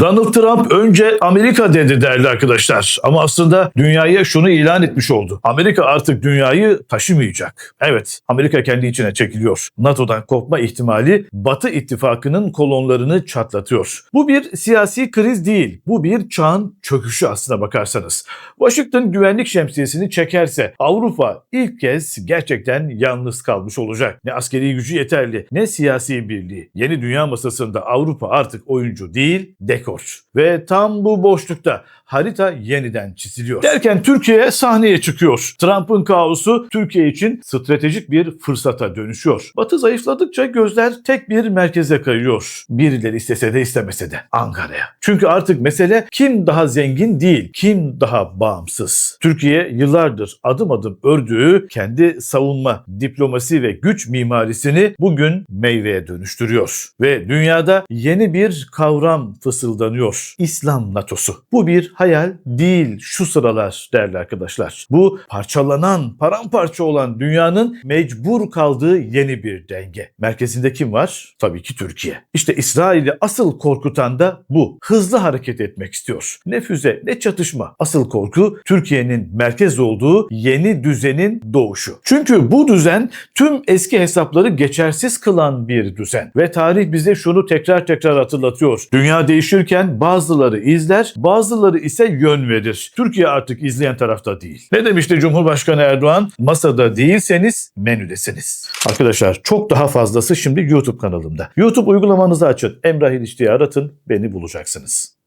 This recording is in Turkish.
Donald Trump önce Amerika dedi değerli arkadaşlar. Ama aslında dünyaya şunu ilan etmiş oldu. Amerika artık dünyayı taşımayacak. Evet, Amerika kendi içine çekiliyor. NATO'dan kopma ihtimali Batı ittifakının kolonlarını çatlatıyor. Bu bir siyasi kriz değil. Bu bir çağın çöküşü aslına bakarsanız. Washington güvenlik şemsiyesini çekerse Avrupa ilk kez gerçekten yalnız kalmış olacak. Ne askeri gücü yeterli ne siyasi birliği. Yeni dünya masasında Avrupa artık oyuncu değil dekor. Ve tam bu boşlukta harita yeniden çiziliyor. Derken Türkiye sahneye çıkıyor. Trump'ın kaosu Türkiye için stratejik bir fırsata dönüşüyor. Batı zayıfladıkça gözler tek bir merkeze kayıyor. Birileri istese de istemese de Ankara'ya. Çünkü artık mesele kim daha zengin değil, kim daha bağımsız. Türkiye yıllardır adım adım ördüğü kendi savunma, diplomasi ve güç mimarisini bugün meyveye dönüştürüyor. Ve dünyada yeni bir kavram fısıldanıyor. İslam NATO'su. Bu bir hayal değil şu sıralar değerli arkadaşlar. Bu parçalanan, paramparça olan dünyanın mecbur kaldığı yeni bir denge. Merkezinde kim var? Tabii ki Türkiye. İşte İsrail'i asıl korkutan da bu. Hızlı hareket etmek istiyor. Ne füze ne çatışma. Asıl korku Türkiye'nin merkez olduğu yeni düzenin doğuşu. Çünkü bu düzen tüm eski hesapları geçersiz kılan bir düzen. Ve tarih bize şunu tekrar tekrar hatırlatıyor. Dünya değişirken bazıları izler, bazıları ise yön verir. Türkiye artık izleyen tarafta değil. Ne demişti Cumhurbaşkanı Erdoğan? Masada değilseniz menüdesiniz. Arkadaşlar çok daha fazlası şimdi YouTube kanalımda. YouTube uygulamanızı açın. Emrah İlişti'yi aratın, beni bulacaksınız.